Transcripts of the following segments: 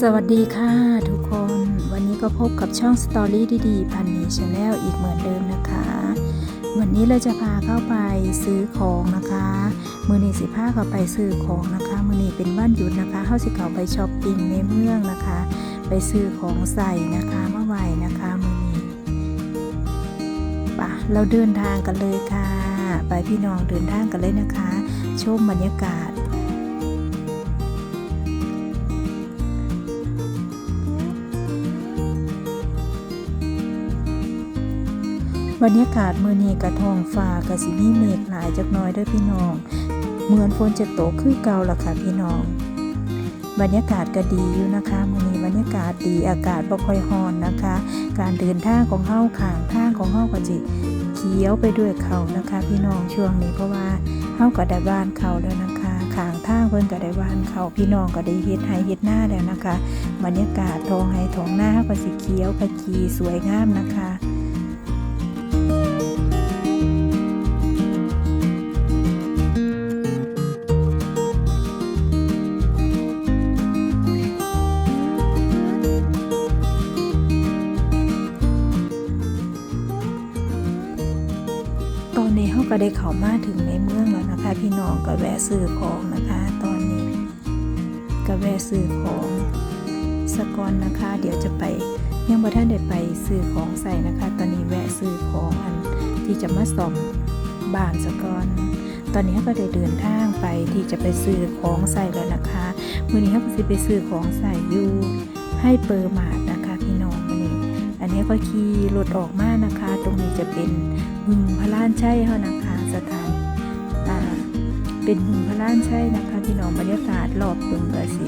สวัสดีค่ะทุกคนวันนี้ก็พบกับช่องสตอรี่ดีๆ พันนีชาแนลอีกเหมือนเดิมนะคะ วันนี้เราจะพาเข้าไปซื้อของนะคะมือนีสิพาเข้าไปซื้อของนะคะมือนีเป็นวันหยุดนะคะเข้าสิเขาไปช้อปปิ้งในเมืองนะคะ ไปซื้อของใส่นะคะเมื่อไหร่นะคะมือนีปะเราเดินทางกันเลยค่ะ ไปพี่น้องเดินทางกันเลยนะคะชมบรรยากาศ บรรยากาศมือนี้กระทองฟ้ากระสิมีเมฆหลายจักน้อยเด้อพี่น้อง เหมือนฝนจะตกคือเก่าล่ะค่ะพี่น้อง บรรยากาศก็ดีอยู่นะคะมือนี้บรรยากาศดีอากาศบ่ค่อยร้อนนะคะ การเดินทางของเฮาข้างทางของเฮาก็จิเขียวไปด้วยเขานะคะ พี่น้องช่วงนี้เพราะว่าเฮาก็ได้บ้านเขาแล้วนะคะข้างทางเพิ่นก็ได้บ้านเขาพี่น้องก็ได้เฮ็ดไห้เฮ็ดหน้าแล้วนะคะ บรรยากาศทองไห้ทองหน้าเฮาก็สิเขียวขจีสวยงามนะคะ ก็ได้เข้ามาถึงในเมืองแล้วนะคะ พี่น้องก็แวะซื้อของนะคะ ตอนนี้ก็แวะซื้อของสกอนนะคะ เดี๋ยวจะไปยังบ่ท่านได้ไปซื้อของใส่นะคะ ตอนนี้แวะซื้อของอันที่จะมาส่อมบ้านสกอนตอนนี้เขาก็ได้เดินทางไปที่จะไปซื้อของใส่แล้วนะคะมื่อนี้เขาก็สิไปซื้อของใส่อยู่ให้เปอร์มาดนะคะพี่น้องวันนี้ อันนี้ก็ขี่รถออกมานะคะ ตรงนี้จะเป็นบึงพระล้านใช่เขานะคะ เป็นบึงพระล้านใช่นะคะพี่น้องบรรยากาศรอบบึงก็สิ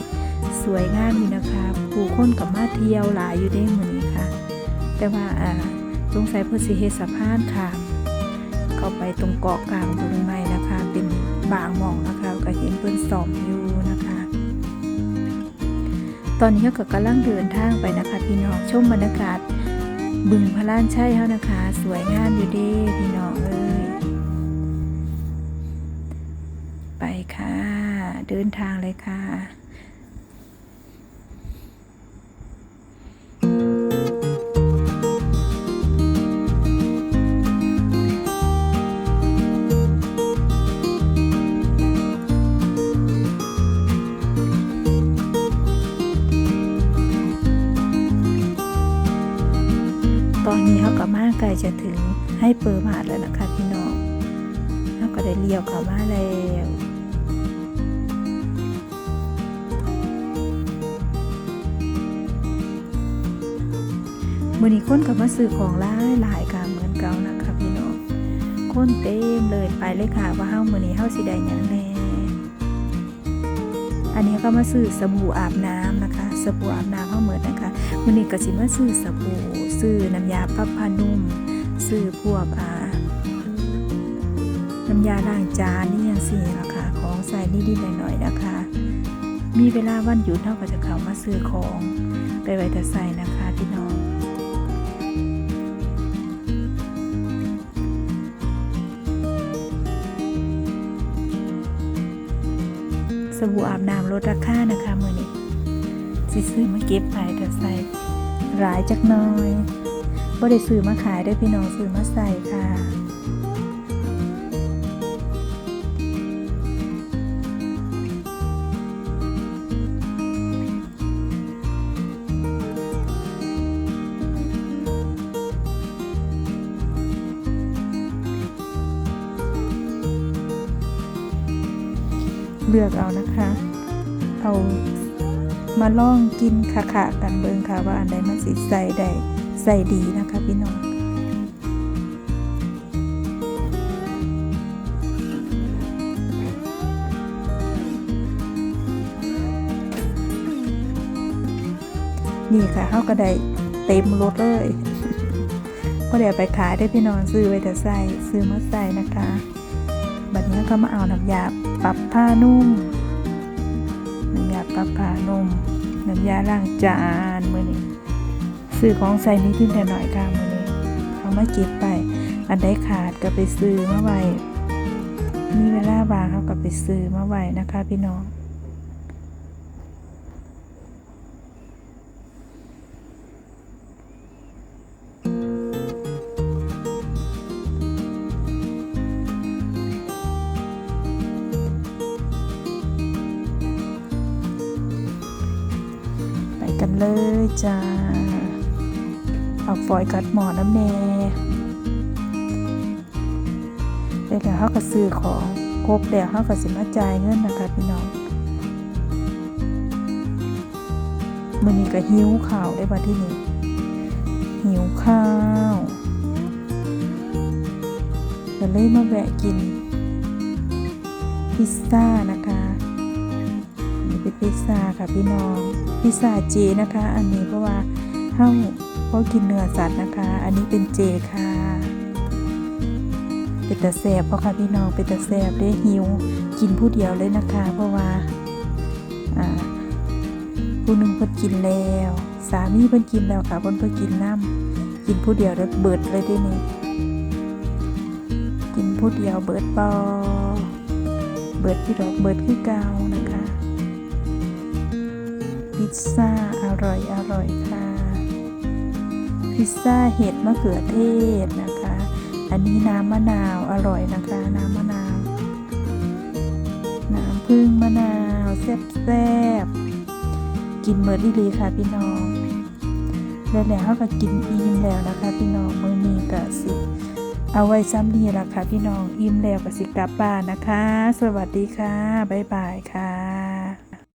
สวยงามอยู่นะคะผู้คนกับมาเที่ยวหลายอยู่ได้เหมือนนี้ค่ะ แต่ว่าอ่าสงสัยเพื่อสิเฮสะพานค่ะเข้าไปตรงเกาะกลางบึงใหม่นะคะ เป็นบางหม่องนะคะก็เห็นเพิ่นส่อมอยู่นะคะ ตอนนี้ก็กำลังเดินทางไปนะคะพี่น้องชมบรรยากาศบึงพระล้านใช่เขานะคะ สวยงามอยู่ดีพี่น้องเอ้ย ไปค่ะ เดินทางเลยค่ะตอนนี้เขาก็มาใกล้จะถึงให้เปิดมาดแล้วนะคะพี่น้องเขาก็ได้เลี้ยวเข้ามาแล้ว มื่อนี้คนกับมาซื้อของหลายหลายค่ะเหมือนเก่านะคะพี่น้องคนเต็มเลยไปเลยค่ะว่าเฮามื่อนี้เฮาสิได้ยังแน่อันนี้ก็มาซื้อสบู่อาบน้ำนะคะ สบู่อาบน้ำเฮาเหมือนนะคะมื่อนี้ก็สิมาซื้อสบู่ซื้อน้ำยาปรับผ้านุ่มซื้อพวกอ่าน้ำยาล้างจานนี่ยังสี่ราคาของใส่นิดๆหน่อยๆนะคะ มีเวลาวันหยุดเท่าก็จะเข้ามาซื้อของไปไว้แต่ใส่นะคะ บู่อาบน้ำลดราคานะคะมือนี้สิซื้อมาเก็บไปแต่ใส่หลายจักน้อยบ่ได้ซื้อมาขายได้พี่น้องซื้อมาใส่ค่ะ เลือกเอานะคะ เอามาลองกินค่ะค่ะกันเบิงค่ะว่าอันใดมันสิใส่ได้ใส่ดีนะคะพี่น้องนี่ค่ะเขาก็ได้เต็มรถเลยก็เดี๋ยวไปขายได้พี่น้องซื้อไว้แต่ใส่ซื้อมาใส่นะคะ บบนี้ก็มาเอาน้ำยาปรับผ้านุ่มน้ำยาปรับผ้านุ่มน้ำยาล้างจานมือนี้ซื้อของใส่นิดนิดหน่อยๆค่ะมือนี้เอามาเก็บไป อันใดขาดก็ไปซื้อมาไว้มีเวลาบางเขาก็ไปซื้อมาไว้นะคะพี่น้อง กันเลยจ้าเอาฟอยกัดหมอน้ำแน่แล้วเดี๋ยวเขาก็ซื้อของครบแล้วเขาก็สิมาจ่ายเงินนะคะพี่น้องมื้อนี้ก็หิวข้าวได้บัดที่นี่หิวข้าวก็เลยมาแวะกินพิซซ่านะคะ พิซซ่าค่ะพี่น้อง พิซซ่าเจนะคะ อันนี้เพราะว่าเฮาเพราะกินเนื้อสัตว์นะคะ อันนี้เป็นเจค่ะ เป็นตะแสบเพราะค่ะพี่น้องเป็นตะแสบได้หิวกินผู้เดียวเลยนะคะ เพราะว่าอ่าผู้หนึ่งเพิ่นกินแล้ว สามีเพิ่นกินแล้วค่ะเพิ่นเพิ่นกินน้ำกินผู้เดียวแล้วเบิดเลยได้นี่กินผู้เดียวเบิดปอเบิดพี่ดอกเบิดคือเกานะคะ พิซซ่าอร่อยอร่อยค่ะ พิซซ่าเห็ดมะเขือเทศนะคะ อันนี้น้ำมะนาวอร่อยนะคะ น้ำมะนาว น้ำพึ่งมะนาวแซ่บๆกินเมิดดีลีค่ะพี่น้องแล้วแล้วเขาก็กินอิ่มแล้วนะคะ พี่น้องมื้อนี้ก็สิ เอาไว้ซ้ำนี่ละค่ะพี่น้องอิ่มแล้วก็สิกลับบ้านนะคะ สวัสดีค่ะบ๊ายบายค่ะ